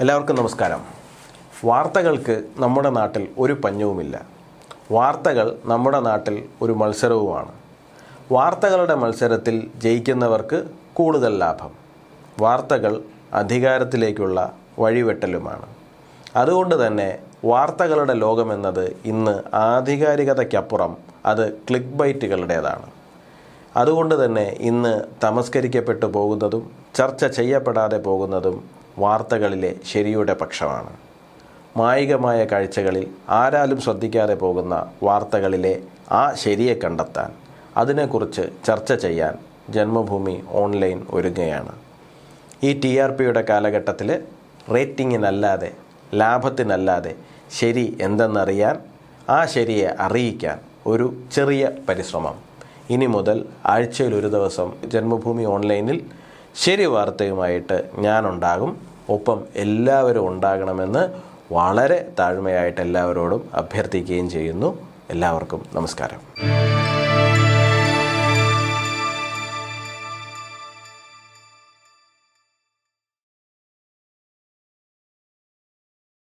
എല്ലാവർക്കും നമസ്കാരം. വാർത്തകൾക്ക് നമ്മുടെ നാട്ടിൽ ഒരു പഞ്ഞവുമില്ല. വാർത്തകൾ നമ്മുടെ നാട്ടിൽ ഒരു മത്സരവുമാണ്. വാർത്തകളുടെ മത്സരത്തിൽ ജയിക്കുന്നവർക്ക് കൂടുതൽ ലാഭം. വാർത്തകൾ അധികാരത്തിലേക്കുള്ള വഴിവെട്ടലുമാണ്. അതുകൊണ്ട് തന്നെ വാർത്തകളുടെ ലോകമെന്നത് ഇന്ന് ആധികാരികതയ്ക്കപ്പുറം അത് ക്ലിക്ക് ബൈറ്റുകളുടേതാണ്. അതുകൊണ്ട് തന്നെ ഇന്ന് തമസ്കരിക്കപ്പെട്ടു പോകുന്നതും ചർച്ച ചെയ്യപ്പെടാതെ പോകുന്നതും വാർത്തകളിലെ ശരിയുടെ പക്ഷമാണ്. മായികമായ കാഴ്ചകളിൽ ആരാലും ശ്രദ്ധിക്കാതെ പോകുന്ന വാർത്തകളിലെ ആ ശരിയെ കണ്ടെത്താൻ അതിനെക്കുറിച്ച് ചർച്ച ചെയ്യാൻ ജന്മഭൂമി ഓൺലൈൻ ഒരുങ്ങുകയാണ് ഈ ടി ആർ പിയുടെ കാലഘട്ടത്തിൽ റേറ്റിങ്ങിനല്ലാതെ ലാഭത്തിനല്ലാതെ ശരി എന്തെന്നറിയാൻ ആ ശരിയെ അറിയിക്കാൻ ഒരു ചെറിയ പരിശ്രമം. ഇനി മുതൽ ആഴ്ചയിൽ ഒരു ദിവസം ജന്മഭൂമി ഓൺലൈനിൽ ശരി വാർത്തയുമായിട്ട് ഞാനുണ്ടാകും. ഒപ്പം എല്ലാവരും ഉണ്ടാകണമെന്ന് വളരെ താഴ്മയായിട്ട് എല്ലാവരോടും അഭ്യർത്ഥിക്കുകയും ചെയ്യുന്നു. എല്ലാവർക്കും നമസ്കാരം.